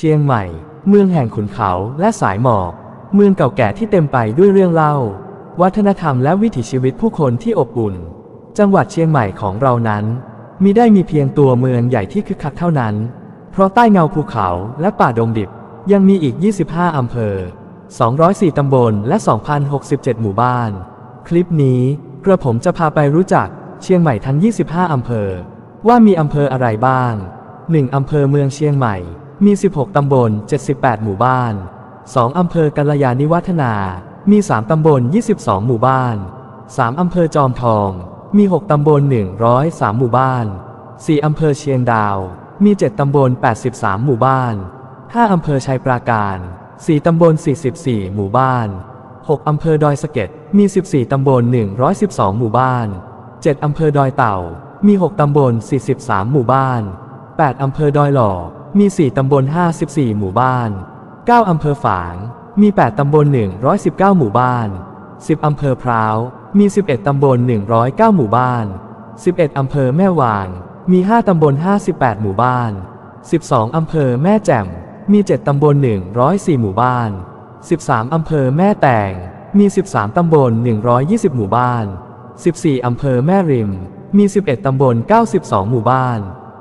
เชียงใหม่ เมืองแห่งขุนเขาและสายหมอก เมืองเก่าแก่ที่เต็มไปด้วยเรื่องเล่า วัฒนธรรมและวิถีชีวิตผู้คนที่อบอุ่น จังหวัดเชียงใหม่ของเรานั้น มิได้มีเพียงตัวเมืองใหญ่ที่คึกคักเท่านั้น เพราะใต้เงาภูเขาและป่าดงดิบ ยังมีอีก 25 อำเภอ 204 ตำบลและ 2,067 หมู่บ้าน คลิปนี้กระผมจะพาไปรู้จักเชียงใหม่ทั้ง 25 อำเภอ ว่ามีอำเภออะไรบ้าง 1. อำเภอเมืองเชียงใหม่ มี 16 ตำบล 78 หมู่บ้าน 2. อำเภอกัลยาณิวัฒนา มี 3 ตำบล 22 หมู่บ้าน 3. อำเภอจอมทอง มี 6 ตำบล 103 หมู่บ้าน 4. อำเภอเชียงดาว มี 7 ตำบล 83 หมู่บ้าน 5. อำเภอชัยปราการ 4 ตำบล 44 หมู่บ้าน 6. อำเภอดอยสะเก็ด มี 14 ตำบล 112 หมู่บ้าน 7. อำเภอดอยเต่า มี 6 ตำบล 43 หมู่บ้าน 8. อำเภอดอยหล่อ มี 4 ตำบล 54 หมู่บ้าน 9. อำเภอฝาง มี 8 ตำบล 119 หมู่บ้าน 10. อำเภอพร้าว มี 11 ตำบล 109 หมู่บ้าน 11. อำเภอแม่วาง มี 5 ตำบล 58 หมู่บ้าน 12. อำเภอแม่แจ่ม มี 7 ตำบล 104 หมู่บ้าน 13. อำเภอแม่แตง มี 13 ตำบล 120 หมู่บ้าน 14. อำเภอแม่ริม มี 11 ตำบล 92 หมู่บ้าน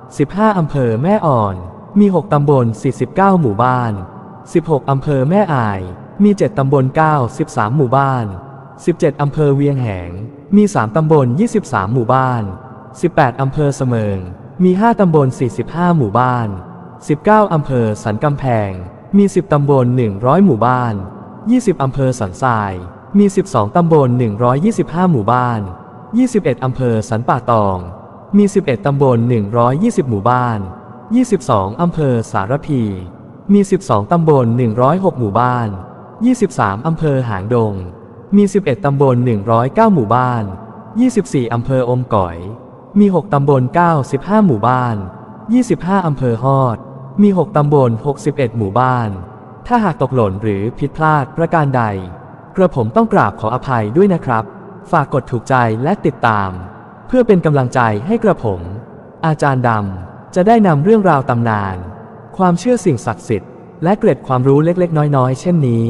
15. อำเภอแม่อ่อน มี 6 ตำบล 49 หมู่บ้าน 16. อำเภอแม่อาย มี 7 ตำบล 93 หมู่บ้าน 17. อำเภอเวียงแหง มี 3 ตำบล 23 หมู่บ้าน 18. อำเภอเสมิง มี 5 ตำบล 45 หมู่บ้าน 19. อำเภอสันกำแพง มี 10 ตำบล 100 หมู่บ้าน 20. อำเภอสันทราย มี 12 ตำบล 125 หมู่บ้าน 21. อำเภอสันป่าตอง มี 11 ตำบล 120 หมู่บ้าน 22. อำเภอสารพี มี 12 ตำบล 106 หมู่บ้าน 23. อำเภอหางดง มี 11 ตำบล 109 หมู่บ้าน 24. อำเภออมก๋อย มี 6 ตำบล 95 หมู่บ้าน 25 อำเภอฮอด มี 6 ตำบล 61 หมู่บ้าน ถ้าหากตกหล่นหรือผิดพลาดประการใด กระผมต้องกราบขออภัยด้วยนะครับ ฝากกดถูกใจและติดตาม เพื่อเป็นกำลังใจให้กระผม อาจารย์ดำ จะได้นำเรื่องราวตำนาน ความเชื่อสิ่งศักดิ์สิทธิ์ และเกร็ดความรู้เล็กๆ น้อยๆ เช่นนี้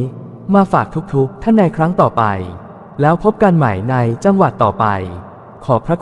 มาฝากทุกๆ ท่านในครั้งต่อไป แล้วพบกันใหม่ในจังหวัดต่อไป ขอบพระ